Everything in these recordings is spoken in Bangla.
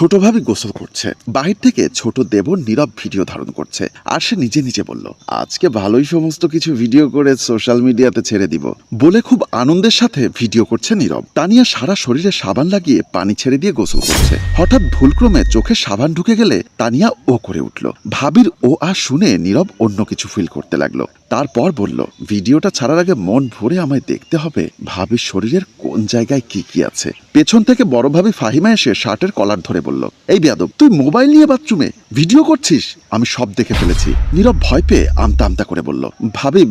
ছোট ভাবি গোসল করছে। বাহির থেকে ছোট দেব নীরব ভিডিও ধারণ করছে। আর সে নিজে নিজে বলল, আজকে ভালোই সমস্ত কিছু ভিডিও করে সোশ্যাল মিডিয়াতে ছেড়ে দিব। বলে খুব আনন্দের সাথে ভিডিও করছে নীরব। তানিয়া সারা শরীরে সাবান লাগিয়ে পানি ছেড়ে দিয়ে গোসল করছে। হঠাৎ ভুলক্রমে চোখে সাবান ঢুকে গেলে তানিয়া ও করে উঠল। ভাবির ও আর শুনে নীরব অন্য কিছু ফিল করতে লাগল। তারপর বলল, ভিডিওটা ছাড়ার আগে মন ভরে আমায় দেখতে হবে। ভাবির শরীরের কোন জায়গায় কি কি আছে? পেছন থেকে বড় ভাবি ফাহিমা এসে শার্টের কলার ধরে বলল এই বেয়াদব, তুই মোবাইল নিয়ে বাথরুমে ভিডিও করছিস? আমি সব দেখে ফেলেছি। নীরব ভয় পেয়ে আমতা আমতা করে বলল, ভাবি,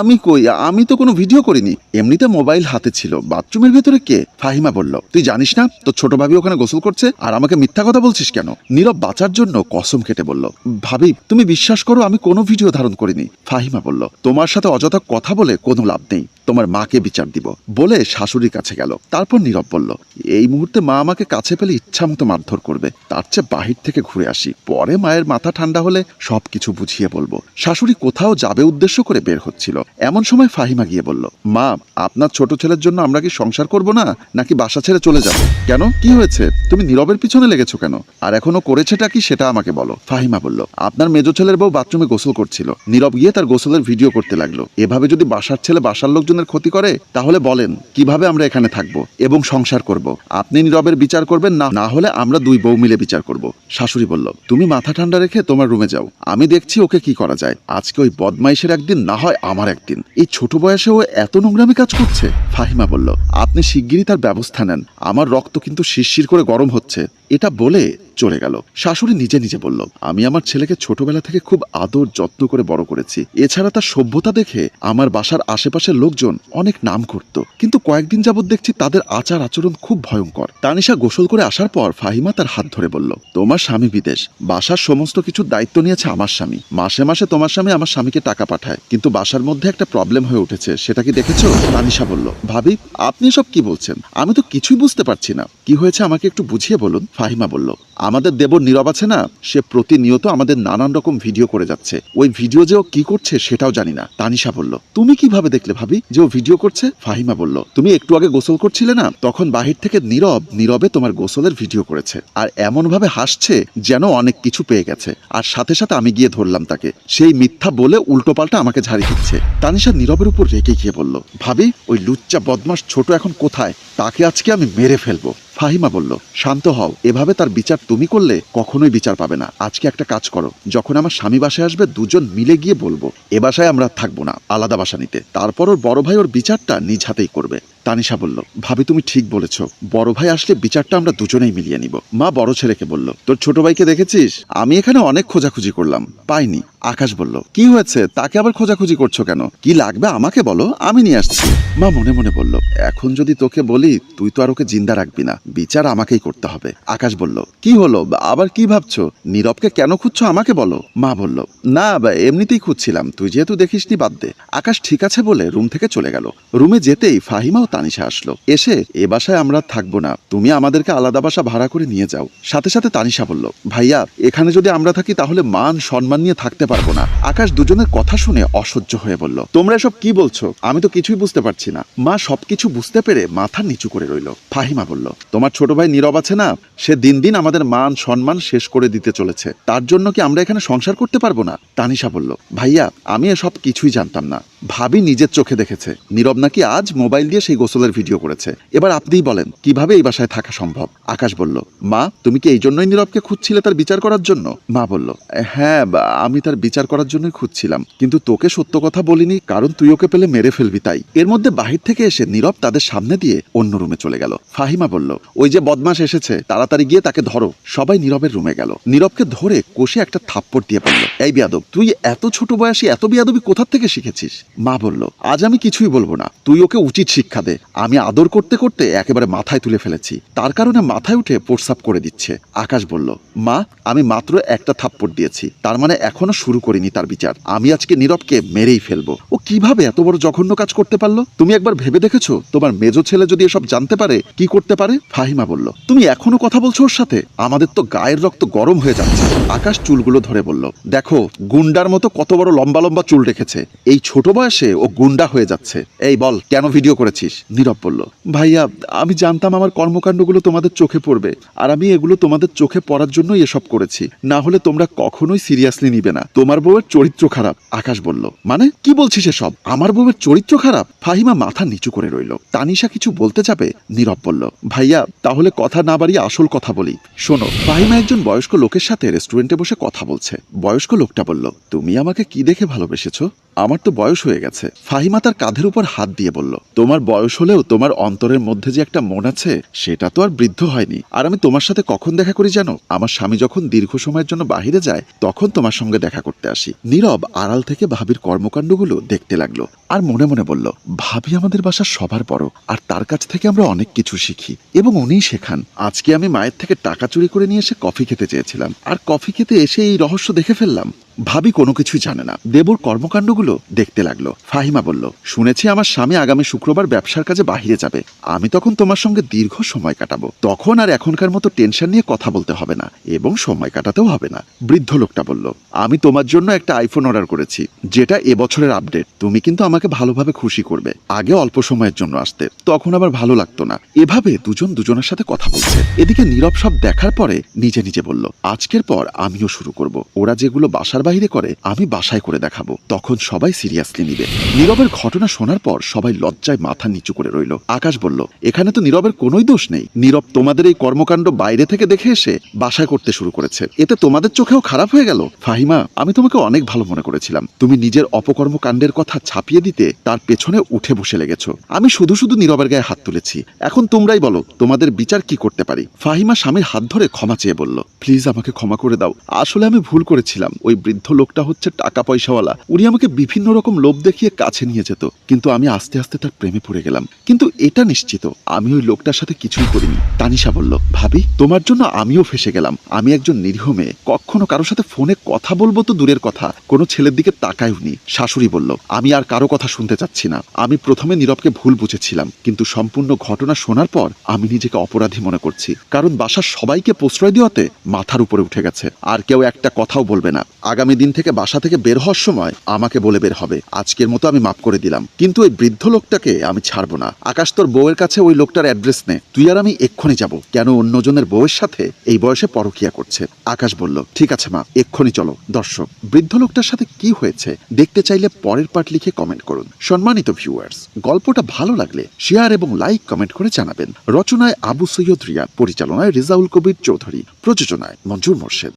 আমি কই? আমি তো কোনো ভিডিও করিনি। এমনিতে মোবাইল হাতে ছিল। বাথরুমের ভেতরে কে? ফাহিমা বলল, তুই জানিস না? তোর ছোট ভাবি ওখানে গোসল করছে আর আমাকে মিথ্যা কথা বলছিস কেন? নীরব বাঁচার জন্য কসম কেটে বলল, ভাবি, তুমি বিশ্বাস করো, আমি কোনো ভিডিও ধারণ করিনি। ফাহিমা বলল, তোমার সাথে অযথা কথা বলে কোনো লাভ নেই। তোমার মাকে বিচার দিব। বলে শাশুড়ির কাছে গেল। তারপর নীরব বলল, এই মুহূর্তে মা আমাকে কাছে পেলে ইচ্ছা মতো মারধর করবে। তার চেয়ে বাহির থেকে ঘুরে আসি। পরে মায়ের মাথা ঠান্ডা হলে সবকিছু বুঝিয়ে বলব। শাশুড়ি কোথাও যাবে উদ্দেশ্য করে বের হচ্ছিল। এমন সময় ফাহিমা গিয়ে বলল, মা, আপনার ছোট ছেলের জন্য আমরা কি সংসার করব না? নাকি বাসা ছেড়ে চলে যাব? কেন? কি হয়েছে? তুমি নীরবের পিছনে লেগেছো কেন? আর এখনও করেছেটা কি সেটা আমাকে বলো। ফাহিমা বলল, আপনার মেজো ছেলের বউ বাথরুমে গোসল করছিল। নীরব গিয়ে তার গোসলের ভিডিও করতে লাগল। এভাবে যদি বাসার ছেলে বাসার লোকজনের ক্ষতি করে, তাহলে বলেন, কীভাবে আমরা এখানে থাকব এবং সংসার করব? আপনি নীরবের বিচার করবেন না না হলে আমরা দুই বউ মিলে বিচার করব। শাশুড়ি বলল, তুমি মাথা ঠান্ডা রেখে তোমার রুমে যাও। আমি দেখছি ওকে কি করা যায়। আজকে ওই বদমাইশের একদিন, না হয় আমার একদিন। এই ছোট বয়সে ও এত নোংরামি কাজ করছে? ফাহিমা বলল, আপনি শিগগিরই তার ব্যবস্থা নেন। আমার রক্ত কিন্তু শিরশির করে গরম হচ্ছে। এটা বলে চলে গেল। শাশুড়ি নিজে নিজে বলল, আমি আমার ছেলেকে ছোটবেলা থেকে খুব আদর, যত্ন করে বড় করেছি। এছাড়া তার সভ্যতা দেখে আমার বাসার আশেপাশের লোকজন অনেক নাম করত। কিন্তু কয়েকদিন যাবৎ দেখছি তাদের আচার আচরণ খুব ভয়ঙ্কর। তানিশা গোসল করে আসার পর ফাহিমা তার হাত ধরে বলল, তোমার স্বামী বিদেশ। বাসার সমস্ত কিছুর দায়িত্ব নিয়েছে আমার স্বামী। মাসে মাসে তোমার স্বামী আমার স্বামীকে টাকা পাঠায়। কিন্তু বাসার মধ্যে একটা প্রবলেম হয়ে উঠেছে। সেটা কি দেখেছ? তানিশা বলল, ভাবি, আপনি সব কি বলছেন? আমি তো কিছুই বুঝতে পারছি না। কি হয়েছে আমাকে একটু বুঝিয়ে বলুন? ফাহিমা বলল, আমাদের দেবর নীরব আছে না? সে প্রতিনিয়ত আমাদের নানান রকম ভিডিও করে যাচ্ছে। ওই ভিডিও যে ও কি করছে সেটাও জানি না। তানিশা বলল, তুমি কীভাবে দেখলে ভাবি যে ও ভিডিও করছে? ফাহিমা বলল, তুমি একটু আগে গোসল করছিলে না? তখন বাহির থেকে নীরব, নীরবে তোমার গোসলের ভিডিও করেছে। আর এমনভাবে হাসছে যেন অনেক কিছু পেয়ে গেছে। আর সাথে সাথে আমি গিয়ে ধরলাম তাকে। সেই মিথ্যা বলে উল্টোপাল্টা আমাকে ঝাড়ি দিচ্ছে। তানিশা নীরবের উপর রেগে গিয়ে বলল, ভাবি, ওই লুচ্চা বদমাস ছোট এখন কোথায়? তাকে আজকে আমি মেরে ফেলব। ফাহিমা বলল, শান্ত হও, এভাবে তার বিচার তুমি করলে কখনোই বিচার পাবে না। আজকে একটা কাজ করো, যখন আমার স্বামী বাসায় আসবে, দুজন মিলে গিয়ে বলব, এ বাসায় আমরা থাকব না, আলাদা বাসা নিতে। তারপর ওর বড় ভাই ওর বিচারটা নিজ হাতেই করবে। তানিশা বলল, ভাবি, তুমি ঠিক বলেছ। বড় ভাই আসলে বিচারটা আমরা দুজনেই মিলিয়ে নিব। মা বড় ছেলেকে বলল, তোর ছোট ভাইকে দেখেছিস? আমি এখানে অনেক খোঁজাখুঁজি করলাম, পাইনি। আকাশ বলল, কি হয়েছে? তাকে আবার খোঁজাখুঁজি করছ কেন? কি লাগবে আমাকে বলো? আমি নিয়ে আসছি। মা মনে মনে বলল, এখন যদি তোকে বলি, তুই তো আর ওকে জিন্দা রাখবি না। বিচার আমাকেই করতে হবে। আকাশ বলল, কি হলো? আবার কি ভাবছ? নীরবকে কেন খুঁজছো আমাকে বলো? মা বলল, না এমনিতেই খুঁজছিলাম। তুই যেহেতু দেখিসনি বাদ দে আকাশ, ঠিক আছে বলে রুম থেকে চলে গেল। রুমে যেতেই ফাহিমা ও তানিশা আসলো। এসে, এ বাসায় আমরা থাকব না। তুমি আমাদেরকে আলাদা বাসা ভাড়া করে নিয়ে যাও। সাথে সাথে তানিশা বলল, ভাইয়া, এখানে যদি আমরা থাকি তাহলে মান সম্মান নিয়ে থাকতে পারব না। আকাশ দুজনের কথা শুনে অসহ্য হয়ে বলল, তোমরা এসব কি বলছো? আমি তো কিছুই বুঝতে পারছি না। মা সবকিছু বুঝতে পেরে মাথা নিচু করে রইল। ফাহিমা বলল তোমার ছোট ভাই নীরব আছে না? সে দিন দিন আমাদের মান সম্মান শেষ করে দিতে চলেছে। তার জন্য কি আমরা এখানে সংসার করতে পারব না? তানিশা বলল, ভাইয়া, আমি এসব কিছুই জানতাম না। ভাবি নিজের চোখে দেখেছে। নীরব নাকি আজ মোবাইল দিয়ে সেই গোসলের ভিডিও করেছে। এবার আপনিই বলেন, কীভাবে এই বাসায় থাকা সম্ভব? আকাশ বলল, মা, তুমি কি এই জন্যই নীরবকে খুঁজছিলে তার বিচার করার জন্য? মা বলল হ্যাঁ আমি তার বিচার করার জন্যই খুঁজছিলাম। কিন্তু তোকে সত্য কথা বলিনি, কারণ তুই ওকে পেলে মেরে ফেলবি তাই। এর মধ্যে বাহির থেকে এসে নীরব তাদের সামনে দিয়ে অন্য রুমে চলে গেল। ফাহিমা বলল, ওই যে বদমাস এসেছে, তাড়াতাড়ি গিয়ে তাকে ধরো। সবাই নীরবের রুমে গেল। নীরবকে ধরে কষে একটা থাপ্পড় দিয়ে বলল, এই বিয়াদব, তুই এত ছোট বয়সী এত বিয়াদবি কোথার থেকে শিখেছিস? মা বলল, আজ আমি কিছুই বলব না। তুই ওকে উচিত শিক্ষা দে। আমি আদর করতে করতে একেবারে মাথায় তুলে ফেলেছি। তার কারণে মাথায় উঠে প্রস্রাব করে দিচ্ছে। আকাশ বলল, মা, আমি মাত্র একটা থাপ্পড় দিয়েছি। তার মানে এখনও শুরু করিনি তার বিচার। আমি আজকে নীরবকে মেরেই ফেলব। ও কীভাবে এত বড় জঘন্য কাজ করতে পারল? তুমি একবার ভেবে দেখেছ? তোমার মেজো ছেলে যদি এসব জানতে পারে, কি করতে পারে? ফাহিমা বলল, তুমি এখনও কথা বলছো ওর সাথে? আমাদের তো গায়ের রক্ত গরম হয়ে যাচ্ছে। আকাশ চুলগুলো ধরে বলল, দেখো, গুন্ডার মতো কত বড় লম্বা লম্বা চুল রেখেছে। এই ছোট বয়স ও গুন্ডা হয়ে যাচ্ছে। এই বল, কেন ভিডিও করেছিস? নীরব বলল, ভাইয়া, আমি জানতাম আমার কর্মকাণ্ডগুলো তোমাদের চোখে পড়বে, আর আমি এগুলো তোমাদের চোখে পড়ার জন্যই এসব করেছি। না হলে তোমরা কখনোই সিরিয়াসলি নিবে না। তোমার বউয়ের চরিত্র খারাপ, আকাশ বলল। মানে? কি বলছিস এসব? আমার বউয়ের চরিত্র খারাপ? ফাহিমা মাথা নিচু করে রইল। তানিশা কিছু বলতে যাবে? নীরব বলল। ভাইয়া, তাহলে কথা না বাড়িয়ে আসল কথা বলি। শোনো, ফাহিমা একজন বয়স্ক লোকের সাথে রেস্টুরেন্টে বসে কথা বলছে। বয়স্ক লোকটা বলল, তুমি আমাকে কি দেখে ভালোবেসেছো? আমার তো বয়স হয়ে গেছে। ফাহিমা তার কাঁধের উপর হাত দিয়ে বলল, তোমার বয়স হলেও তোমার অন্তরের মধ্যে যে একটা মন আছে, সেটা তো আর বৃদ্ধ হয়নি। আর আমি তোমার সাথে কখন দেখা করি জানো? আমার স্বামী যখন দীর্ঘ সময়ের জন্য বাহিরে যায়, তখন তোমার সঙ্গে দেখা করতে আসি। নীরব আড়াল থেকে ভাবির কর্মকাণ্ডগুলো দেখতে লাগল। আর মনে মনে বলল, ভাবি আমাদের বাসার সবার বড়, আর তার কাছ থেকে আমরা অনেক কিছু শিখি। এবং উনিই শেখান। আজকে আমি মায়ের থেকে টাকা চুরি করে নিয়ে এসে কফি খেতে চেয়েছিলাম, আর কফি খেতে এসে এই রহস্য দেখে ফেললাম। ভাবি কোনো কিছুই জানে না। দেবর কর্মকাণ্ডগুলো দেখতে লাগল। ফাহিমা বলল, শুনেছি আমার স্বামী আগামী শুক্রবার ব্যবসার কাজে বাহিরে যাবে। আমি তখন তোমার সঙ্গে দীর্ঘ সময় কাটাবো। তখন আর এখনকার মতো টেনশন নিয়ে কথা বলতে হবে না, এবং সময় কাটাতেও হবে না। বৃদ্ধ লোকটা বলল, আমি তোমার জন্য একটা আইফোন অর্ডার করেছি, যেটা এবছরের আপডেট তুমি কিন্তু আমাকে ভালোভাবে খুশি করবে। আগে অল্প সময়ের জন্য আসতে। তখন আবার ভালো লাগতো না। এভাবে দুজন দুজনের সাথে কথা বলছে। এদিকে নীরব সব দেখার পরে নিজে নিজে বলল, আজকের পর আমিও শুরু করব। ওরা যেগুলো বাসার বাইরে করে, আমি বাসায় করে দেখাবো। তখন সবাই সিরিয়াসলি নিবে। নীরবের ঘটনা শোনার পর সবাই লজ্জায় মাথা নিচু করে রইল। আকাশ বলল, এখানে তো নীরবের কোনোই দোষ নেই। নীরব তোমাদের এই কর্মকাণ্ড বাইরে থেকে দেখে এসে বাসায় করতে শুরু করেছে। এতে তোমাদের চোখেও খারাপ হয়ে গেল? ফাহিমা, আমি তোমাকে অনেক ভালো মনে করেছিলাম। তুমি নিজের অপকর্মকাণ্ডের কথা ছাপিয়ে দিতে তার পেছনে উঠে বসে লেগেছো। আমি শুধু শুধু নীরবের গায়ে হাত তুলেছি। এখন তোমরাই বলো, তোমাদের বিচার কি করতে পারি? ফাহিমা স্বামীর হাত ধরে ক্ষমা চেয়ে বলল প্লিজ আমাকে ক্ষমা করে দাও। আসলে আমি ভুল করেছিলাম। ওই বৃদ্ধ লোকটা হচ্ছে টাকা পয়সাওয়ালা। উনি আমাকে বিভিন্ন রকম লোভ দেখিয়ে কাছে নিয়ে যেত। কিন্তু আমি আস্তে আস্তে তার প্রেমে পড়ে গেলাম। কিন্তু এটা নিশ্চিত, আমি ওই লোকটার সাথে কিছুই করিনি। তানিশা বলল, ভাবি, তোমার জন্য আমিও ফেসে গেলাম। আমি একজন নিরীহ মেয়ে। কখনো কারোর সাথে ফোনে কথা বলব তো দূরের কথা। কোনো ছেলের দিকে তাকায়নি শাশুড়ি বলল, আমি আর কারও কথা শুনতে চাচ্ছি না। আমি প্রথমে নীরবকে ভুল বুঝেছিলাম, কিন্তু সম্পূর্ণ ঘটনা শোনার পর আমি নিজেকে অপরাধী মনে করছি। কারণ বাসার সবাইকে প্রশ্রয় দেওয়াতে মাথার উপরে উঠে গেছে, আর কেউ একটা কথাও বলবে না। আগামী দিন থেকে বাসা থেকে বের হওয়ার সময় আমাকে বলে বের হবে। আজকের মতো আমি মাফ করে দিলাম। কিন্তু ওই বৃদ্ধ লোকটাকে আমি ছাড়বো না। আকাশ তোর বউয়ের কাছে ওই লোকটার অ্যাড্রেস নে। তুই আর আমি এক্ষুনি যাব, কেন অন্যজনের বউয়ের সাথে এই বয়সে পরকিয়া করছে? আকাশ বলল, ঠিক আছে মা, এক্ষুনি চলো। দর্শক, বৃদ্ধ লোকটার সাথে কি হয়েছে, দেখতে চাইলে পরের পার্ট লিখে কমেন্ট করুন। সম্মানিত ভিউয়ার্স গল্পটা ভালো লাগলে শেয়ার এবং লাইক কমেন্ট করে জানাবেন। রচনায় আবু সৈয়দ রিয়া পরিচালনায় রেজাউল কবির চৌধুরী, প্রযোজনায় মঞ্জুর মোর্শেদ।